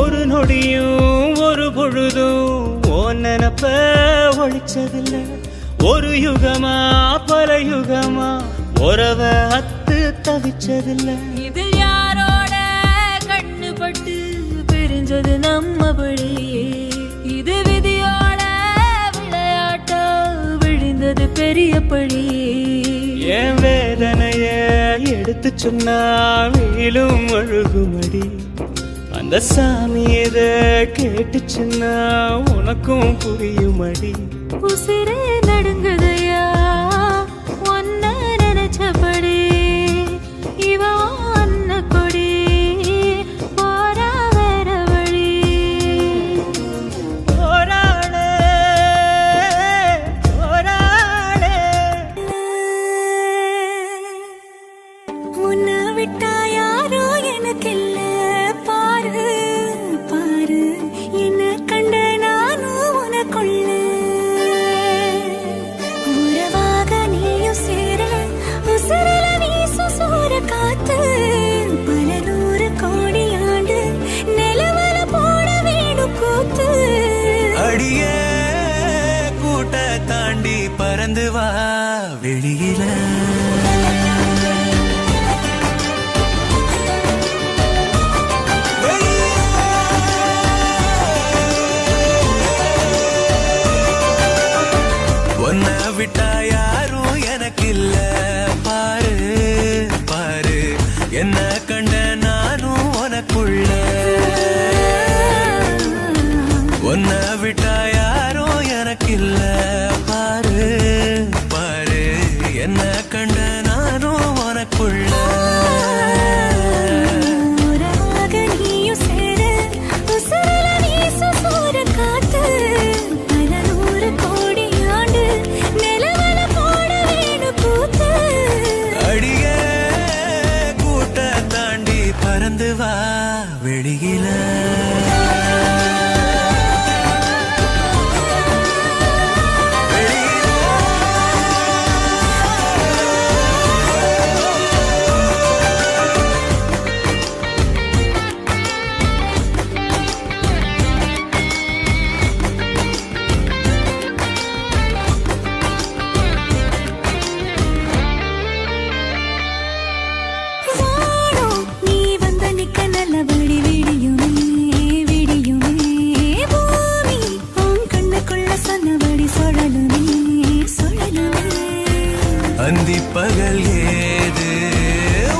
ஒரு நொடியும் ஒரு பொழுதும் ஓ நினப்ப ஒழிச்சதில்ல. ஒரு யுகமா பல யுகமா உறவ அத்து தவிச்சதில்ல. இதில் யாரோட கண்ணு பட்டு பிரிஞ்சது நம்மபடி இது விதியோட விளையாட்டா விழுந்தது பெரிய பழி என் வேதனைய எடுத்து சொன்னா வீலும் அழுகுமடி. அந்த சாமி இத கேட்டுச்சுன்னா உனக்கும் புரியுமடி. உசிரே நடுங்குதையா? ஒன்ன நினைச்சபடி. இவ அன்ன கொடி. போரா வேற வழி. போராளே போராளே உன்னை விட்டா தாண்டி பறந்து வா வெளியில. உன்னை விட்டா என்ன கண்ட நானும் உனக்குள்ள? உறவாக அந்தி பகல் ஏது?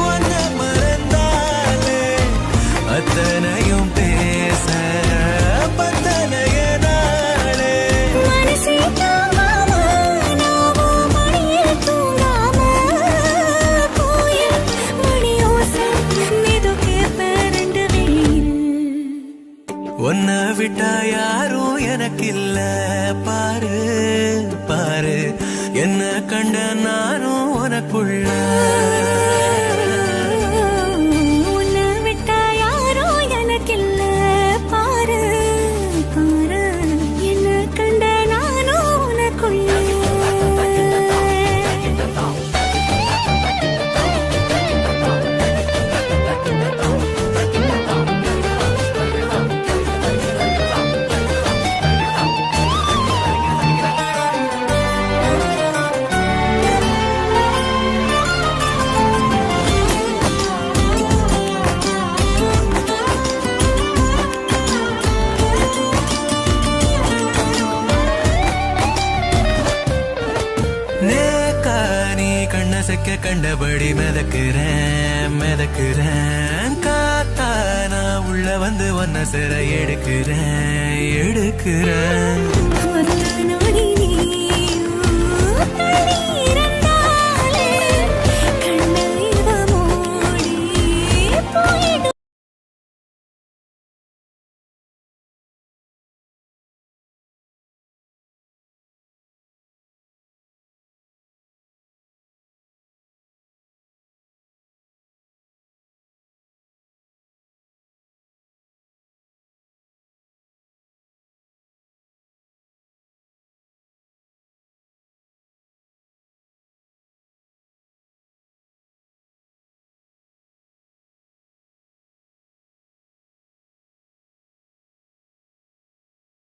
உன்னை மறந்தாலே அத்தனையும் பேச பாரு பாரு. என்ன கண்ட நானும் உனக்குள்ள. நீ கண்ண செக்க கண்டபடி மிதக்குறேன் மிதக்குறேன். காத்தா நான் உள்ள வந்து ஒன்ன சிற எடுக்கிறேன் எடுக்கிறேன்.